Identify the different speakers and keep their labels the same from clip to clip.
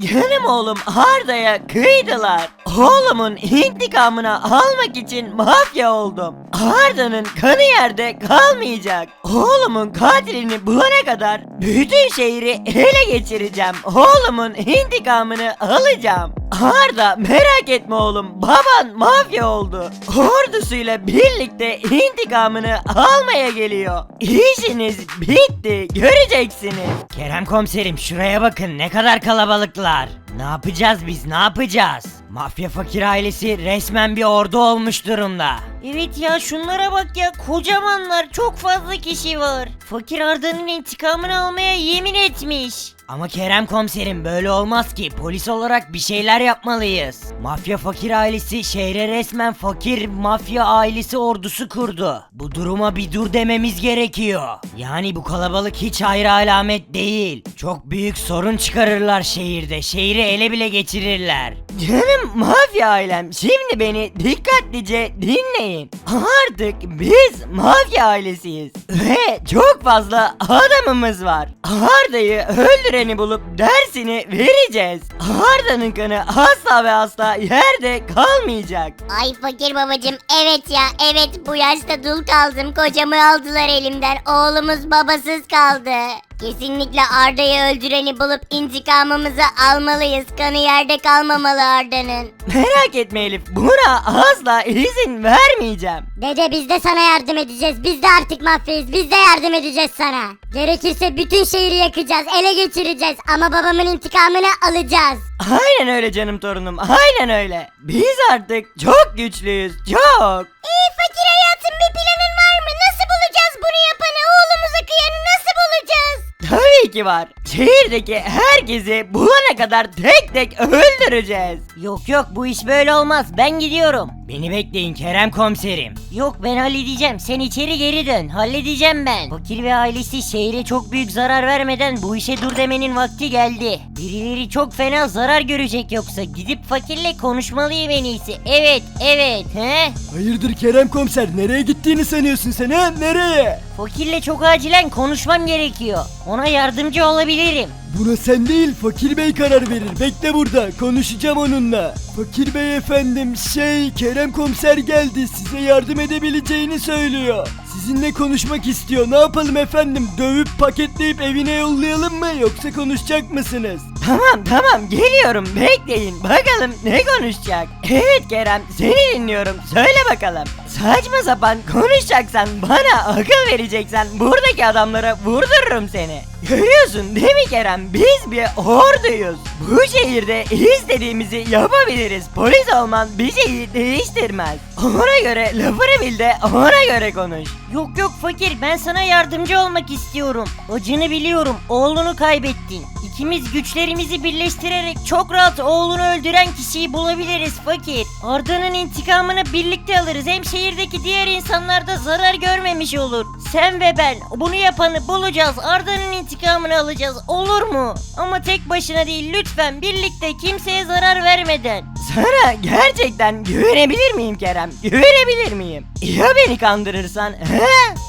Speaker 1: Canım oğlum Arda'ya kıydılar. Oğlumun intikamını almak için mafya oldum. Arda'nın kanı yerde kalmayacak. Oğlumun katilini bulana kadar bütün şehri ele geçireceğim. Oğlumun intikamını alacağım. Arda merak etme oğlum baban mafya oldu. Ordusuyla birlikte intikamını almaya geliyor. İşiniz bitti göreceksiniz. Kerem komiserim şuraya bakın ne kadar kalabalıklar. Ne yapacağız biz ne yapacağız? Mafya fakir ailesi resmen bir ordu olmuş durumda. Evet ya şunlara bak ya kocamanlar çok fazla kişi var. Fakir Arda'nın intikamını almaya yemin etmiş. Ama Kerem komiserim böyle olmaz ki polis olarak bir şeyler yapmalıyız. Mafya fakir ailesi şehre resmen fakir mafya ailesi ordusu kurdu. Bu duruma bir dur dememiz gerekiyor. Yani bu kalabalık hiç hayra alamet değil. Çok büyük sorun çıkarırlar şehirde. Şehri ele bile geçirirler. Canım mafya ailem şimdi beni dikkatlice dinleyin. Artık biz mafya ailesiyiz. Ve çok fazla adamımız var. Arda'yı öldüreni bulup dersini vereceğiz. Arda'nın kanı asla ve asla yerde kalmayacak.
Speaker 2: Ay fakir babacım evet ya evet bu yaşta dul kaldım kocamı aldılar elimden oğlumuz babasız kaldı. Kesinlikle Arda'yı öldüreni bulup intikamımızı almalıyız kanı yerde kalmamalı Arda'nın.
Speaker 1: Merak etme Elif buna asla izin vermeyeceğim.
Speaker 2: Dede biz de sana yardım edeceğiz biz de artık mafyayız biz de yardım edeceğiz sana. Gerekirse bütün şehri yakacağız ele geçireceğiz ama babamın intikamını alacağız.
Speaker 1: Aynen öyle canım torunum aynen öyle. Biz artık çok güçlüyüz çok.
Speaker 2: Eee fakir hayatım bir planın
Speaker 1: Tabii ki var. Şehirdeki herkesi bulana kadar tek tek öldüreceğiz. Yok yok bu iş böyle olmaz. Ben gidiyorum. Beni bekleyin Kerem komiserim. Yok ben halledeceğim. Sen içeri geri dön. Halledeceğim ben. Fakir ve ailesi şehre çok büyük zarar vermeden bu işe dur demenin vakti geldi. Birileri çok fena zarar görecek yoksa gidip fakirle konuşmalıyım en iyisi. Evet evet he?
Speaker 3: Hayırdır Kerem komiser nereye gittiğini sanıyorsun sen ha nereye?
Speaker 1: Fakirle çok acilen konuşmam gerekiyor. Ona yardımcı olabilirim.
Speaker 3: Buna sen değil fakir bey karar verir bekle burada konuşacağım onunla. Fakir bey efendim şey Kerem komiser geldi size yardım edebileceğini söylüyor. Sizinle konuşmak istiyor ne yapalım efendim dövüp paketleyip evine yollayalım mı yoksa konuşacak mısınız?
Speaker 1: Tamam tamam geliyorum bekleyin bakalım ne konuşacak. Evet Kerem seni dinliyorum söyle bakalım. Saçma sapan konuşacaksan bana akıl vereceksen buradaki adamlara vurdururum seni. Görüyorsun değil mi Kerem biz bir orduyuz. Bu şehirde istediğimizi yapabiliriz. Polis olman bir şeyi değiştirmez. Ona göre lafını bil de ona göre konuş. Yok yok fakir ben sana yardımcı olmak istiyorum. Acını biliyorum oğlunu kaybettin. İkimiz güçlerimizi birleştirerek çok rahat oğlunu öldüren kişiyi bulabiliriz fakir. Arda'nın intikamını birlikte alırız. Hem şehirdeki diğer insanlar da zarar görmemiş olur. Sen ve ben bunu yapanı bulacağız. Arda'nın intikamını alacağız. Olur mu? Ama tek başına değil lütfen birlikte kimseye zarar vermeden. Sana gerçekten güvenebilir miyim Kerem? Güvenebilir miyim? Ya beni kandırırsan? He?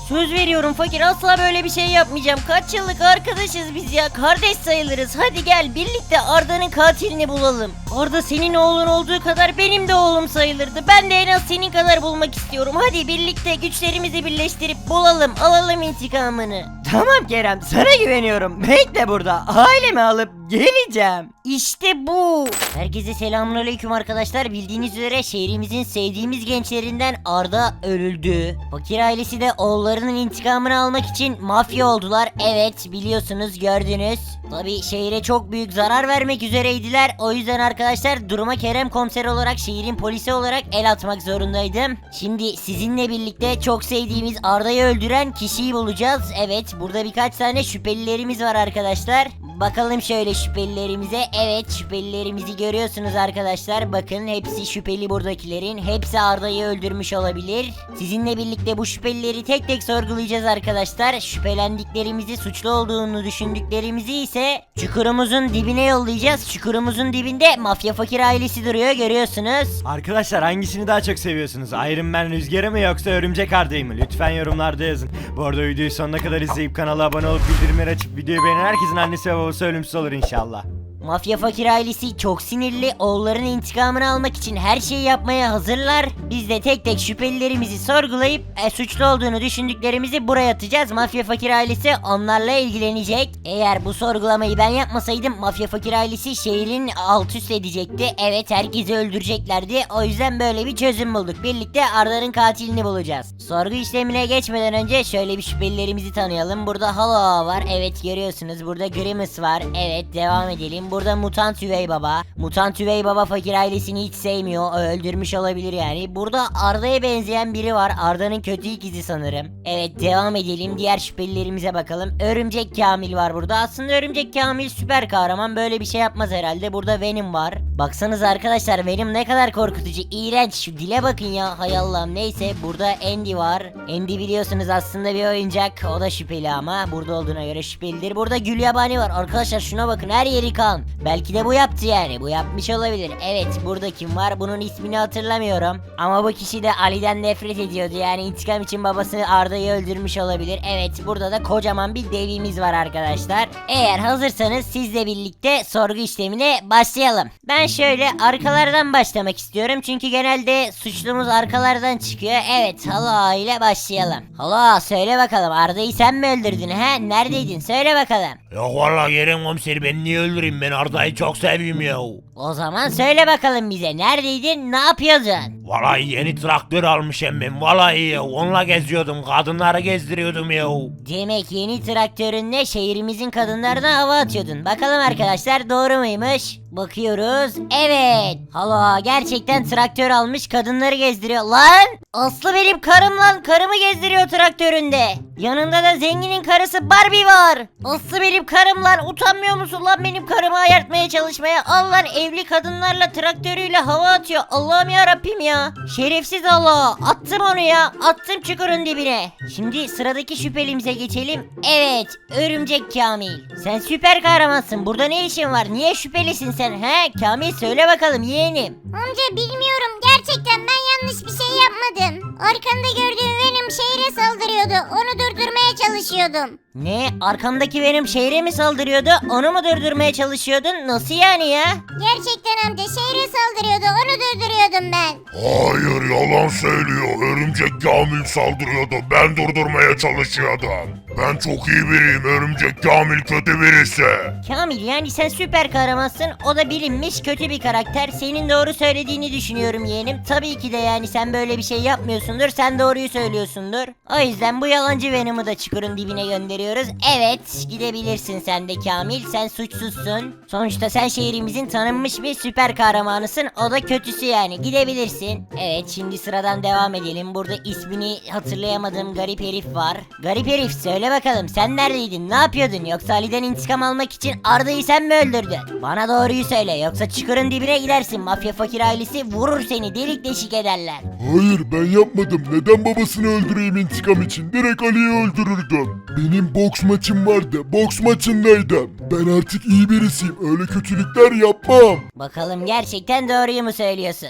Speaker 1: Söz veriyorum fakir asla böyle bir şey yapmayacağım. Kaç yıllık arkadaşız biz ya. Kardeş sayılırız. Hadi gel birlikte Arda'nın katilini bulalım. Arda senin oğlun olduğu kadar benim de oğlum sayılırdı. Ben de en az senin kadar bulmak istiyorum. Hadi birlikte güçlerimizi birleştirip bulalım. Alalım intikamını. Tamam Kerem sana güveniyorum. Bekle burada. Ailemi alıp geleceğim. İşte bu. Herkese selamünaleyküm arkadaşlar. Bildiğiniz üzere şehrimizin sevdiğimiz gençlerinden Arda öldü. Fakir ailesi de oğullarının intikamını almak için mafya oldular. Evet biliyorsunuz gördünüz. Tabi şehre çok büyük zarar vermek üzereydiler. O yüzden arkadaşlar duruma Kerem komiser olarak şehrin polisi olarak el atmak zorundaydım. Şimdi sizinle birlikte çok sevdiğimiz Arda'yı öldüren kişiyi bulacağız. Evet burada birkaç tane şüphelilerimiz var arkadaşlar. Bakalım şöyle şüphelilerimize. Evet şüphelilerimizi görüyorsunuz arkadaşlar. Bakın hepsi şüpheli buradakilerin. Hepsi Arda'yı öldürmüş olabilir. Sizinle birlikte bu şüphelileri tek tek sorgulayacağız arkadaşlar. Şüphelendiklerimizi suçlu olduğunu düşündüklerimizi ise çukurumuzun dibine yollayacağız. Çukurumuzun dibinde mafya fakir ailesi duruyor görüyorsunuz.
Speaker 4: Arkadaşlar hangisini daha çok seviyorsunuz? Iron Man Rüzgar'ı mı yoksa Örümcek Arda'yı mı? Lütfen yorumlarda yazın. Bu arada videoyu sonuna kadar izleyip kanala abone olup bildirimleri açıp videoyu beğenen herkesin annesi ve babası ölümsüz olur inşallah.
Speaker 1: Mafya fakir ailesi çok sinirli. Oğulların intikamını almak için her şeyi yapmaya hazırlar. Biz de tek tek şüphelilerimizi sorgulayıp e, suçlu olduğunu düşündüklerimizi buraya atacağız. Mafya fakir ailesi onlarla ilgilenecek. Eğer bu sorgulamayı ben yapmasaydım mafya fakir ailesi şehrin alt üst edecekti. Evet herkesi öldüreceklerdi. O yüzden böyle bir çözüm bulduk. Birlikte Arda'nın katilini bulacağız. Sorgu işlemine geçmeden önce şöyle bir şüphelilerimizi tanıyalım. Burada Halo var. Evet görüyorsunuz. Burada Grimace var. Evet devam edelim. Burada Mutant Üvey Baba. Mutant Üvey Baba fakir ailesini hiç sevmiyor. Öldürmüş olabilir yani. Burada Arda'ya benzeyen biri var. Arda'nın kötü ikizi sanırım. Evet devam edelim. Diğer şüphelilerimize bakalım. Örümcek Kamil var burada. Aslında Örümcek Kamil süper kahraman. Böyle bir şey yapmaz herhalde. Burada Venom var. Baksanız arkadaşlar Venom ne kadar korkutucu. iğrenç. Şu dile bakın ya. Hay Allah'ım neyse. Burada Andy var. Andy biliyorsunuz aslında bir oyuncak. O da şüpheli ama. Burada olduğuna göre şüphelidir. Burada Gül Yabani var. Arkadaşlar şuna bakın. Her yeri kan. Belki de bu yaptı yani. Bu yapmış olabilir. Evet burada kim var? Bunun ismini hatırlamıyorum. Ama bu kişi de Ali'den nefret ediyordu. Yani intikam için babası Arda'yı öldürmüş olabilir. Evet burada da kocaman bir devimiz var arkadaşlar. Eğer hazırsanız sizle birlikte sorgu işlemine başlayalım. Ben şöyle arkalardan başlamak istiyorum. Çünkü genelde suçlumuz arkalardan çıkıyor. Evet Hala ile başlayalım. Hala söyle bakalım Arda'yı sen mi öldürdün he? Neredeydin? Söyle bakalım.
Speaker 5: Yok valla Kerem komiseri ben niye öldüreyim ben Arda'yı çok seviyorum ya.
Speaker 1: O zaman söyle bakalım bize neredeydin? Ne yapıyordun?
Speaker 5: Vallahi yeni traktör almışım ben vallahi ya onunla geziyordum kadınları gezdiriyordum ya.
Speaker 1: Demek yeni traktörünle şehrimizin kadınlarına hava atıyordun. Bakalım arkadaşlar doğru muymuş? Bakıyoruz. Evet. Hala gerçekten traktör almış kadınları gezdiriyor. Lan! Aslı benim karım lan. Karımı gezdiriyor traktöründe. Yanında da zenginin karısı Barbie var. Aslı benim karım lan. Utanmıyor musun lan benim karımı ayartmaya çalışmaya? Al lan evli kadınlarla traktörüyle hava atıyor. Allah'ım ya Rabbim ya. Şerefsiz Allah. Attım onu ya. Attım çukurun dibine. Şimdi sıradaki şüphelimize geçelim. Evet. Örümcek Kamil. Sen süper kahramansın. Burada ne işin var? Niye şüphelisin sen? He? Kamil söyle bakalım yeğenim.
Speaker 2: Amca bilmiyorum gerçekten ben yanlış bir şey yapmadım. Arkanda gördüğüm Venom şehre saldırıyordu. Onu durdurmaya çalışıyordum.
Speaker 1: Ne? Arkamdaki benim şehre mi saldırıyordu? Onu mu durdurmaya çalışıyordun? Nasıl yani ya?
Speaker 2: Gerçekten amca şehre saldırıyordu. Onu durduruyordum ben.
Speaker 5: Hayır yalan söylüyor örümcek Kamil saldırıyordu ben durdurmaya çalışıyordum. Ben çok iyi biriyim örümcek Kamil kötü birisi.
Speaker 1: Kamil yani sen süper kahramansın. O da bilinmiş kötü bir karakter. Senin doğru söylediğini düşünüyorum yeğenim. Tabii ki de yani sen böyle bir şey yapmıyorsundur. Sen doğruyu söylüyorsundur. O yüzden bu yalancı Venom'u da çukurun dibine gönderiyoruz. Evet gidebilirsin sen de Kamil. Sen suçsuzsun. Sonuçta sen şehrimizin tanınmış bir süper kahramanısın. O da kötüsü yani. Gidebilirsin. Evet şimdi sıradan devam edelim. Burada ismini hatırlayamadığım garip herif var. Garip herif söyle bakalım sen neredeydin? Ne yapıyordun? Yoksa Ali'den intikam almak için Arda'yı sen mi öldürdün? Bana doğruyu söyle. Yoksa çukurun dibine gidersin. Mafya fakir ailesi vurur seni. Delik deşik ederler.
Speaker 6: Hayır ben yapmadım. Neden babasını öldüreyim intikam için? Direkt Ali'yi öldürürdüm. Benim boks maçım vardı. Boks maçındaydım. Ben artık iyi birisiyim. Öyle kötülükler yapmam.
Speaker 1: Bakalım gerçekten doğruyu mu söylüyorsun?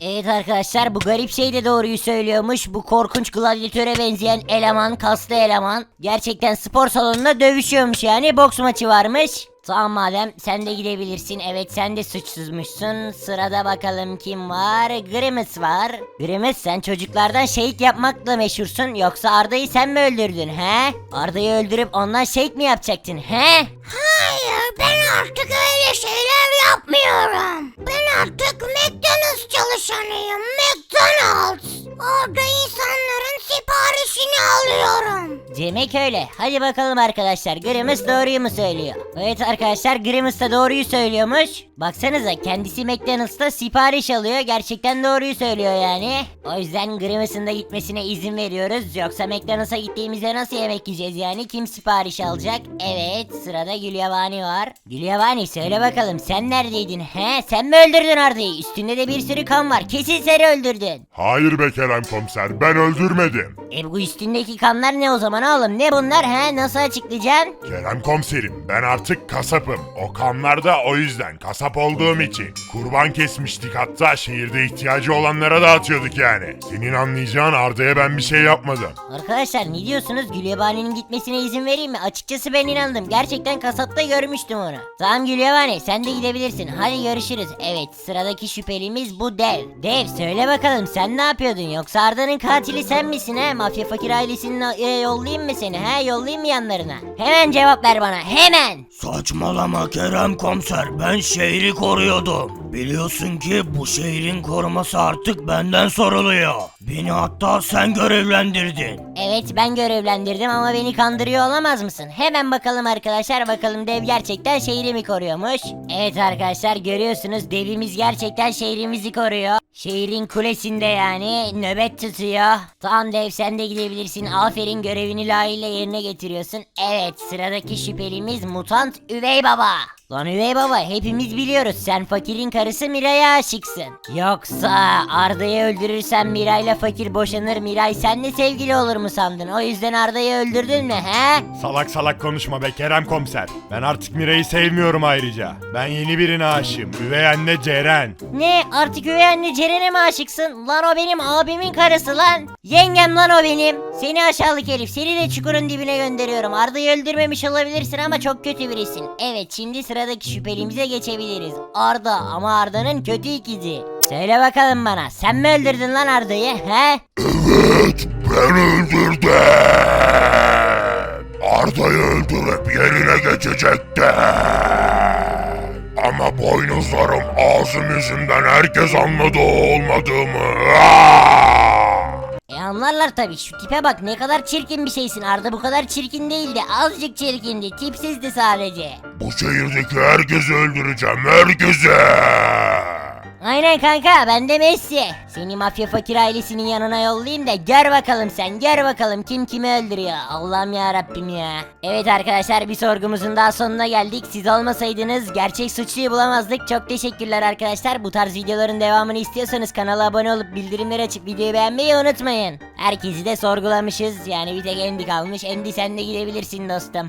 Speaker 1: Evet arkadaşlar bu garip şey de doğruyu söylüyormuş. Bu korkunç gladyatöre benzeyen eleman, kaslı eleman. Gerçekten spor salonunda dövüşüyormuş yani. Boks maçı varmış. Tamam madem sen de gidebilirsin. Evet sen de suçsuzmuşsun. Sırada bakalım kim var? Grimace var. Grimace sen çocuklardan şehit yapmakla meşhursun. Yoksa Arda'yı sen mi öldürdün he? Arda'yı öldürüp ondan şehit mi yapacaktın he?
Speaker 2: Hayır ben artık öyle şeyler yapmıyorum. Ben artık McDonald's çalışanıyım. McDonald's. Orada insanların siparişini alıyorum.
Speaker 1: Demek öyle. Hadi bakalım arkadaşlar. Grimace doğruyu mu söylüyor? Evet arkadaşlar Grimace da doğruyu söylüyormuş. Baksanıza kendisi McDonald's'ta sipariş alıyor. Gerçekten doğruyu söylüyor yani. O yüzden Grimace'ın da gitmesine izin veriyoruz. Yoksa McDonald's'a gittiğimizde nasıl yemek yiyeceğiz yani? Kim sipariş alacak? Evet sırada Gülyabani var. Gülyabani söyle bakalım sen neredeydin? He sen mi öldürdün Arda'yı? Üstünde de bir sürü kan var. Kesin seni öldürdün.
Speaker 6: Hayır be Kerem komiser ben öldürmedim.
Speaker 1: E bu üstündeki kanlar ne o zaman? Allah oğlum ne bunlar he nasıl açıklayacaksın?
Speaker 5: Kerem komiserim ben artık kasapım. O kanlar da o yüzden kasap olduğum için. Kurban kesmiştik hatta şehirde ihtiyacı olanlara dağıtıyorduk yani. Senin anlayacağın Arda'ya ben bir şey yapmadım.
Speaker 1: Arkadaşlar ne diyorsunuz? Gülyabani'nin gitmesine izin vereyim mi? Açıkçası ben inandım. Gerçekten kasapta görmüştüm onu. Tamam Gülyabani sen de gidebilirsin. Hadi görüşürüz. Evet sıradaki şüphelimiz bu dev. Dev söyle bakalım sen ne yapıyordun? Yoksa Arda'nın katili sen misin he? Mafya fakir ailesinin e, yollayayım mı seni he? Yollayayım mı yanlarına? Hemen cevap ver bana hemen.
Speaker 3: Saçmalama Kerem komiser ben şehri koruyordum. Biliyorsun ki bu şehrin koruması artık benden soruluyor. Beni hatta sen görevlendirdin.
Speaker 1: Evet ben görevlendirdim ama beni kandırıyor olamaz mısın? Hemen bakalım arkadaşlar bakalım dev gerçekten şehri mi koruyormuş? Evet arkadaşlar görüyorsunuz devimiz gerçekten şehrimizi koruyor. Şehrin kulesinde yani nöbet tutuyor. Tamam dev sen de gidebilirsin. Aferin görevini layığıyla yerine getiriyorsun. Evet sıradaki şüphelimiz mutant üvey baba. Lan üvey baba hepimiz biliyoruz sen fakirin karısı Miray'a aşıksın. Yoksa Arda'yı öldürürsen Miray'la fakir boşanır Miray senle sevgili olur mu sandın? O yüzden Arda'yı öldürdün mü he?
Speaker 4: Salak salak konuşma be Kerem komiser. Ben artık Mira'yı sevmiyorum ayrıca. Ben yeni birine aşığım. Üvey anne Ceren.
Speaker 1: Ne artık üvey anne Ceren'e mi aşıksın? Lan o benim abimin karısı lan. Yengem lan o benim. Seni aşağılık herif seni de çukurun dibine gönderiyorum. Arda'yı öldürmemiş olabilirsin ama çok kötü birisin. Evet şimdi sıradaki şüphelimize geçebiliriz. Arda ama Arda'nın kötü ikizi. Söyle bakalım bana sen mi öldürdün lan Arda'yı he?
Speaker 5: Evet ben öldürdüm. Arda'yı öldürüp yerine geçecektim. Ama boynuzlarım ağzım yüzünden herkes anladı olmadığımı. Aa!
Speaker 1: Anlarlar tabi şu tipe bak ne kadar çirkin bir şeysin Arda bu kadar çirkin değildi azıcık çirkindi tipsizdi sadece.
Speaker 5: Bu şehirdeki herkesi öldüreceğim herkese.
Speaker 1: Aynen kanka ben de Messi. Seni mafya fakir ailesinin yanına yollayayım da gör bakalım sen gör bakalım kim kimi öldürüyor. Allah'ım ya Rabbim ya. Evet arkadaşlar bir sorgumuzun daha sonuna geldik. Siz olmasaydınız gerçek suçluyu bulamazdık. Çok teşekkürler arkadaşlar. Bu tarz videoların devamını istiyorsanız kanala abone olup bildirimleri açıp videoyu beğenmeyi unutmayın. Herkesi de sorgulamışız. Yani bir tek Endi kalmış. Endi sen de gidebilirsin dostum.